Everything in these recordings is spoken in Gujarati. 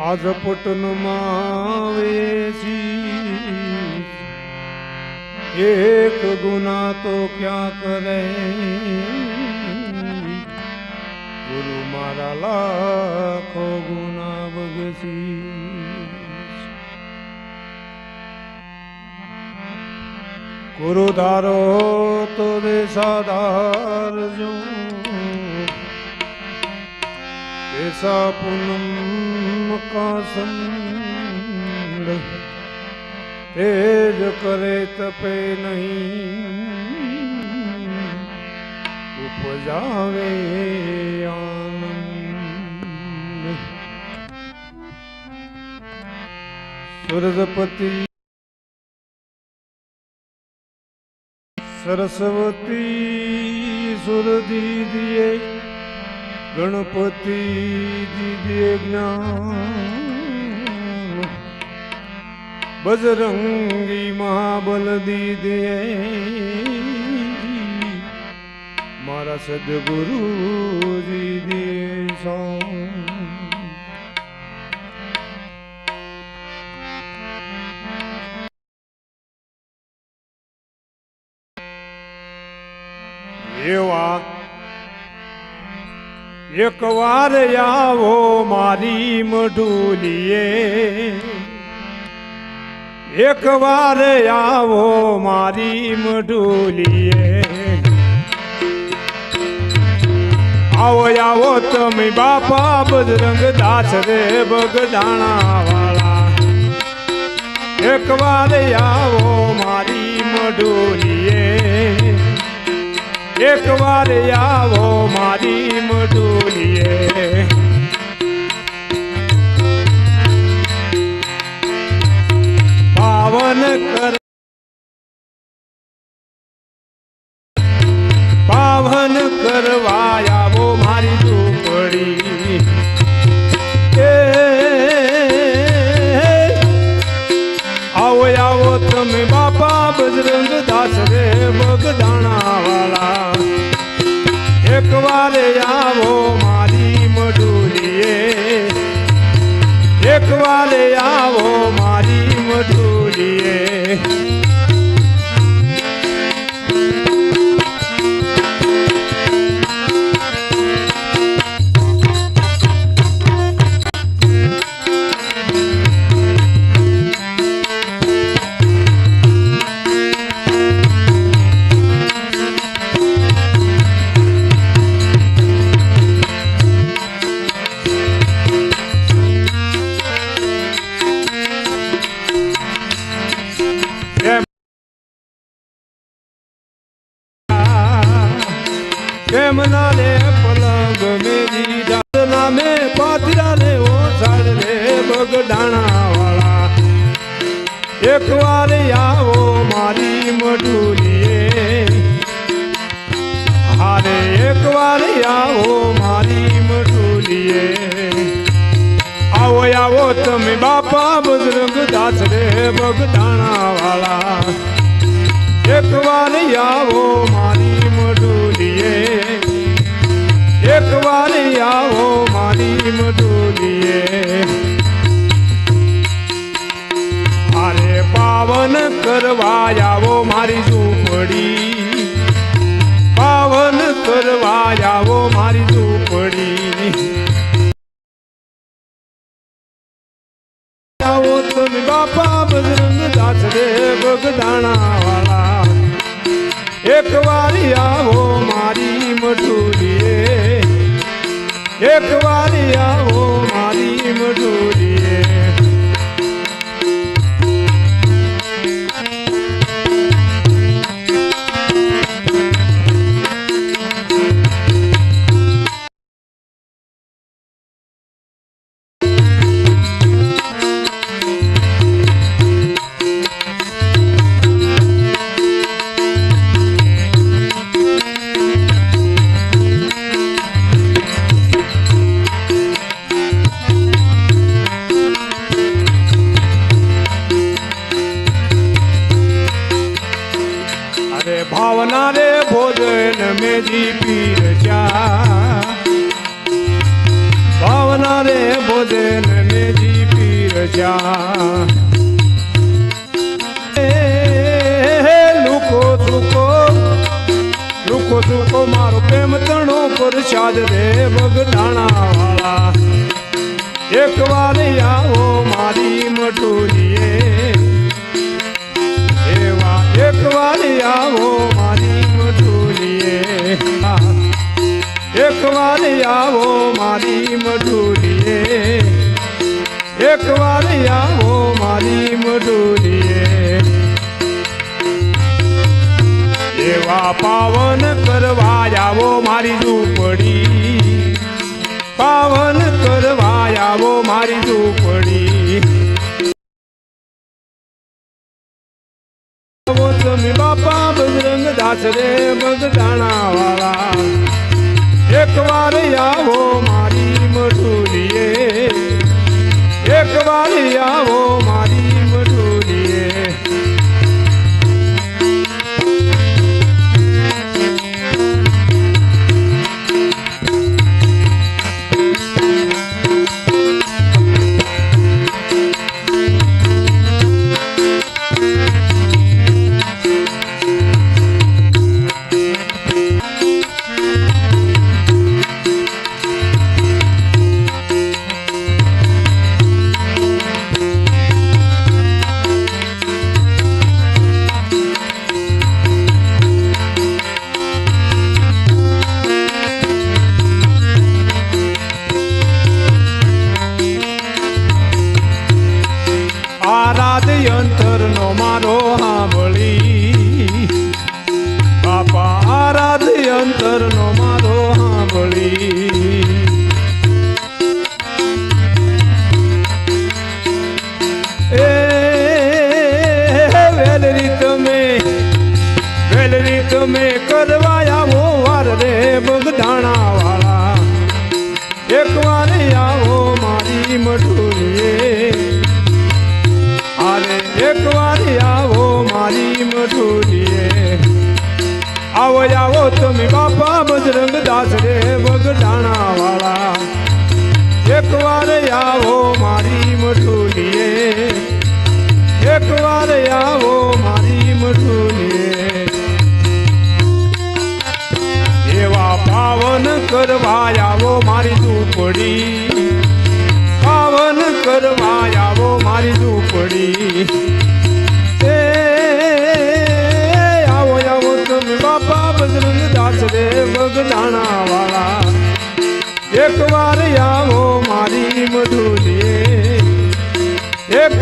આજ પટનું માવેશી એક ગુના તો ક્યાં કરે? ગુરુ મારા લાખો ગુના બગસી ગુરુ ધારો તો દેશાદાર જો. દેશા પૂનમ કાસંડ તેજ કરે તપે નહીં. ઉપજાવે સુરજપતિ સરસ્વતી સુર દીદીએ ગણપતિ દીદીએ જ્ઞાન. બજરંગી મહાબલ દીદે. મારા સદગુરુ દીદીએ સૌ એક વાર આવો મારી મઢુલીએ. એક વાર આવો મારી મઢુલીએ. આવો આવો તમે બાપા બજરંગ દાસ રે બગડાણા વાળા એક વાર આવો મારી મઢુલીએ એક વાર આવો મારી મડુલીએ કેમ ના રે પલંગ મેરી ડાળ મે પાથરા રે ઓસાડ રે બગડાણા વાળા એક વાર આવો મારી મઢુલીએ. હારે એક વાર આવો મારી મઢુલીએ. આવો આવો, તમે બાપા બજરંગ દાસ રે બગડાણા વાળા એક વાર આવો મારી મડુલીએ એક વાર આવો મારી મડુલીએ અરે પાવન કરવા આવો મારી ઝૂંપડી. પાવન કરવા આવો મારી ઝૂંપડી. આવો તમે બાપા બજરંગ દાસ રે બગદાણા વાળા એક વારી આવો મારી મઢુલીએ એક વારી આવો મારી મઢુલીએ પીર ચા ભાવના રે ભોજન મેજી પહોંચ્યા એ લુકો સુકો લુકો સુકો મારો પ્રેમ તણો પ્રસાદ રે બગડાણા વાળા એક વાર આવો મારી મટોલીએ એવા એક વાર આવો એક વાર આવો મારી મટોલીએ એકવાર આવો મારી મટોલીએ એવા પાવન કરવા આવો મારી ઝૂંપડી. પાવન કરવા આવો મારી ઝૂંપડી. બાપા, બજરંગ દાસ રે, બગદાણા એક વાર આરાધ આવો આવો તમે બાપા બજરંગ દાસ રે બગડાણા વાળા. એક વાર આવો મારી મઠુલીએ એક વાર આવો મારી મઠુલીએ એવા પાવન કરવા આવો મારી ઝૂંપડી. પાવન કરવા આવો મારી ઝૂંપડી. દાસ રે બગદાણા વાળા એક વાર આવો મારી મધુરીએ. એક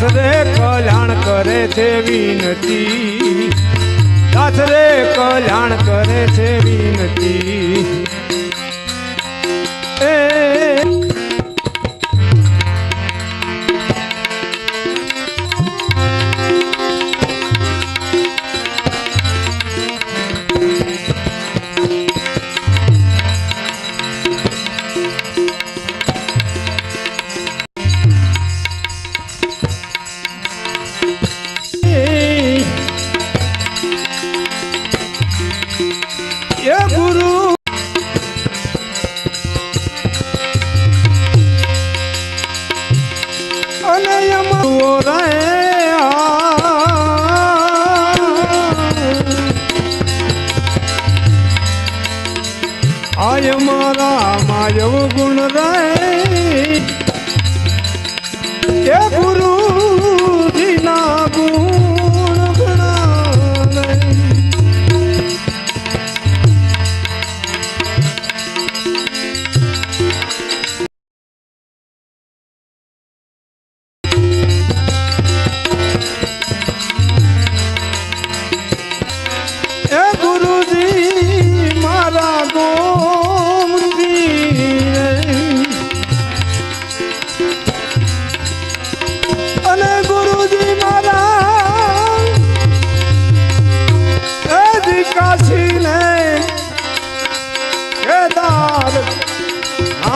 દાસ કલ્યાણ કરે છે વિનતી. દાસ કલ્યાણ કરે છે વિનતી.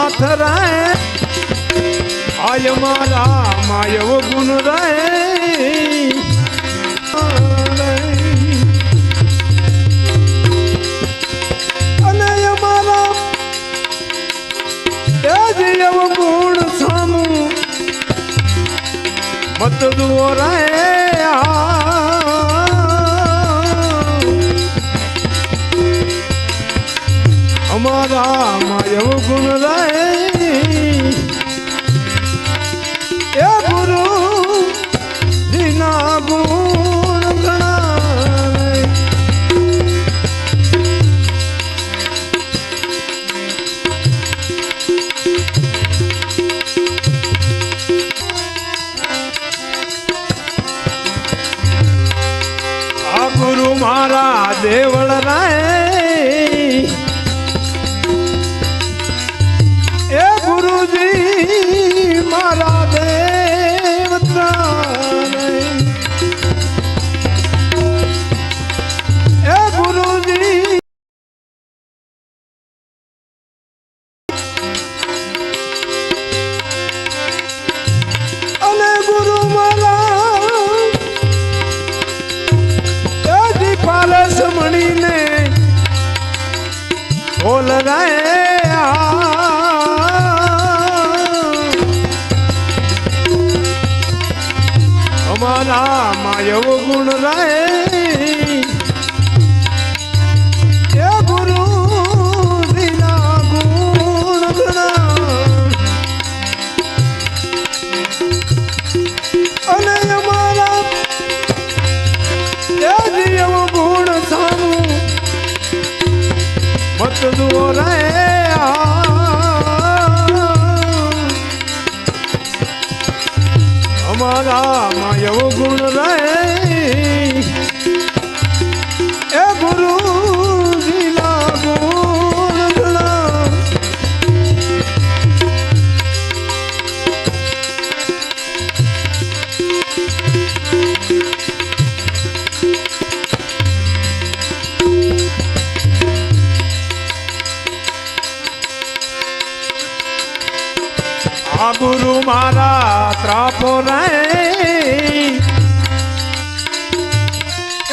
હાથ રહે। આય મારા માયવ ગુણ રહે। અને અમારા ગુણ સામું મત દુઓ રહે। અમારા માયવ ગુણ રે એ માયવ ગુણ રહે એ ગુરુ વિના ગુણ ગણા અને અમારા એવ ગુણ સામું મત જુઓ રે અમારા માયવ ગુણ રે મારા ત્રાપો રે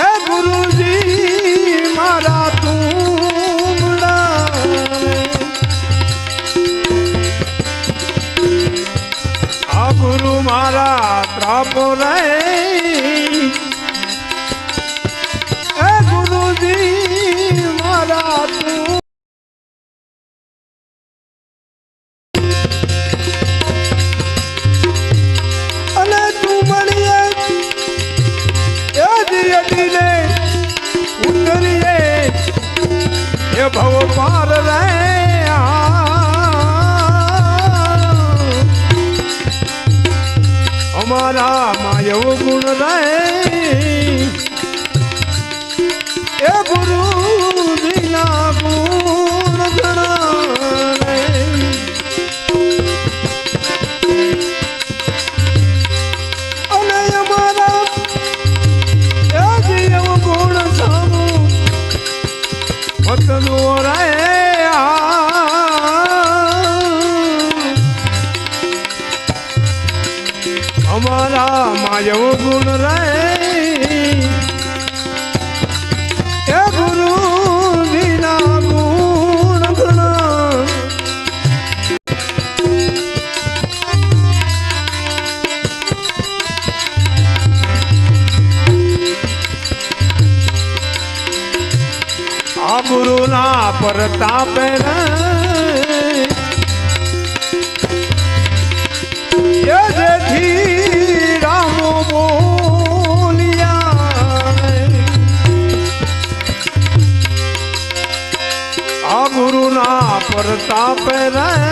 એ ગુરુજી મારા તુમડા. આ ગુરુ મારા ત્રાપો દિયડીને ઉતરીએ. એ ભવ પાર અમારા માયવ ગુણ રે એ ગુરુ દિના ગણા વતનો અમારા માયવ ગુણ રે પરતાપે રે એ જેથી રામો બોલિયા આ ગુરુના પરતાપે રે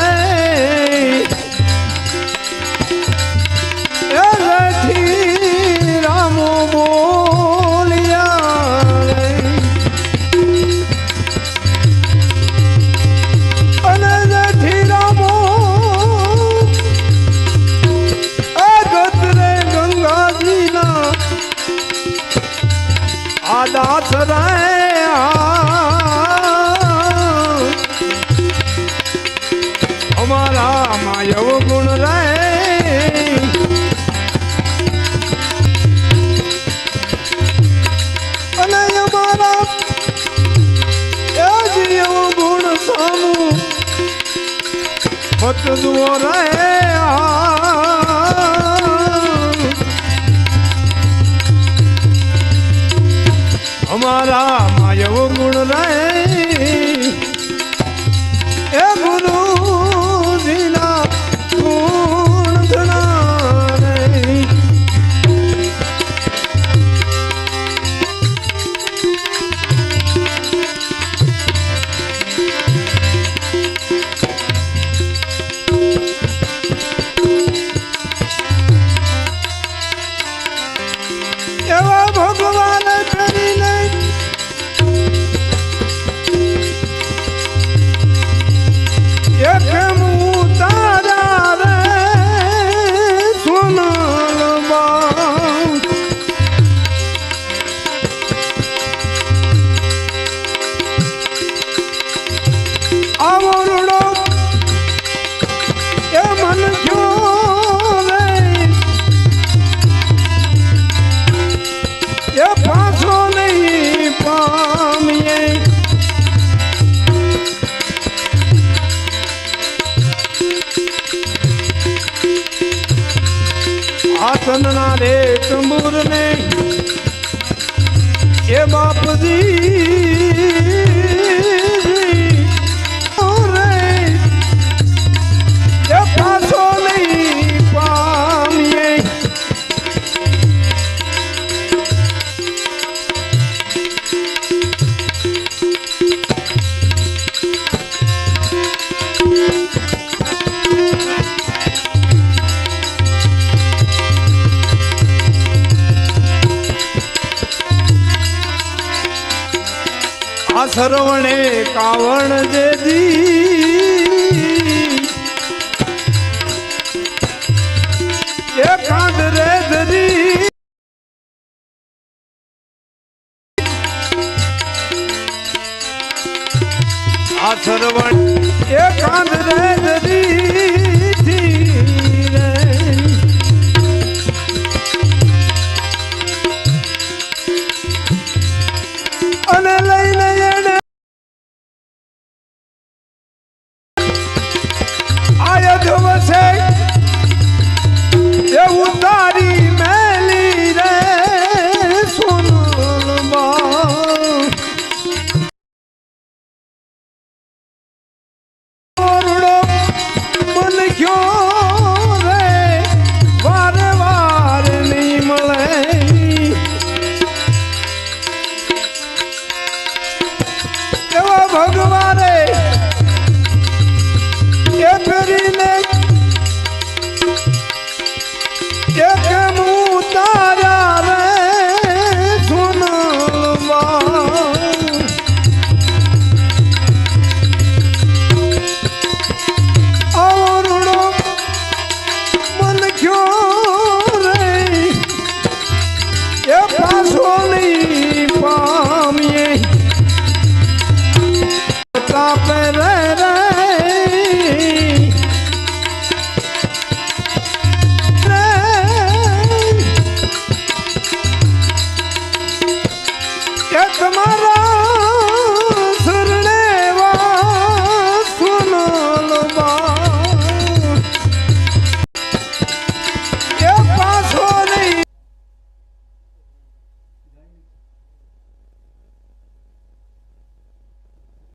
અમારામાં એવો ગુણ રહે. અને અમારા એ જ એવો ગુણ સામું. મત રહે મારા માયવો ગુણ રહે. આ સરવણ એ કાંડ ও